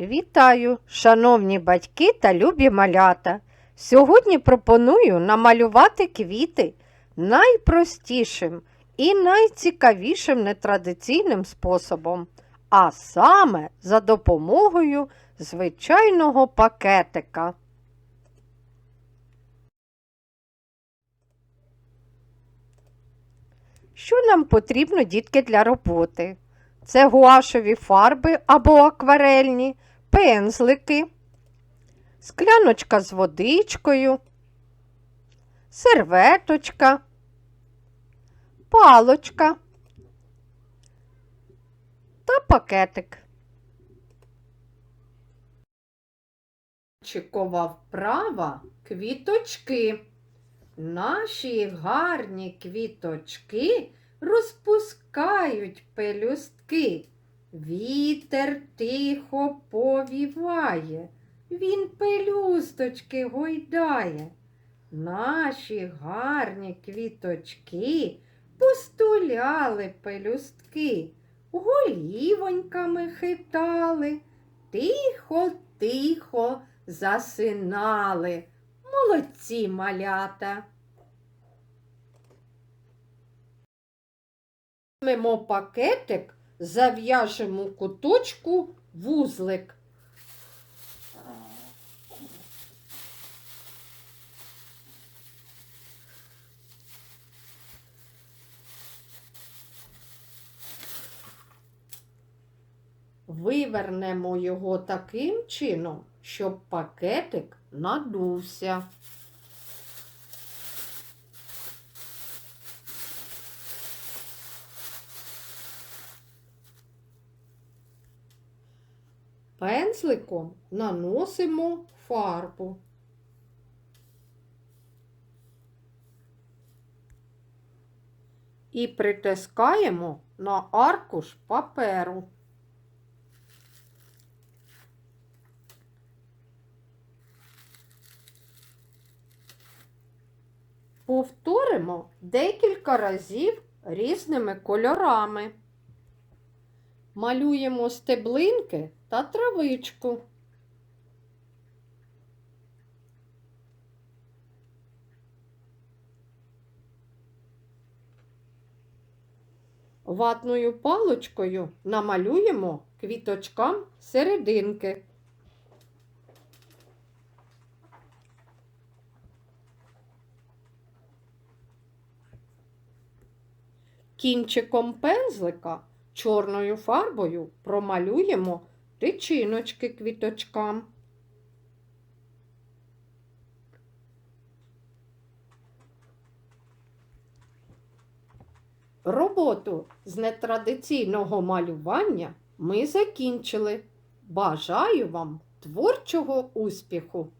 Вітаю, шановні батьки та любі малята. Сьогодні пропоную намалювати квіти найпростішим і найцікавішим нетрадиційним способом, а саме за допомогою звичайного пакетика. Що нам потрібно, дітки, для роботи? Це гуашеві фарби або акварельні, пензлики, скляночка з водичкою, серветочка, палочка та пакетик. Чикова вправа квіточки. Наші гарні квіточки розпускають пелюстки. Вітер тихо повіває, він пелюсточки гойдає. Наші гарні квіточки постуляли пелюстки, голівоньками хитали, тихо, тихо засинали. Молодці малята. Візьмемо пакетик, зав'яжемо куточку вузлик. Вивернемо його таким чином, щоб пакетик надувся. Пензликом наносимо фарбу. І притискаємо на аркуш паперу. Повторимо декілька разів різними кольорами. Малюємо стеблинки та травичку. Ватною палочкою намалюємо квіточкам серединки. Кінчиком пензлика чорною фарбою промалюємо тичиночки квіточкам. Роботу з нетрадиційного малювання ми закінчили. Бажаю вам творчого успіху!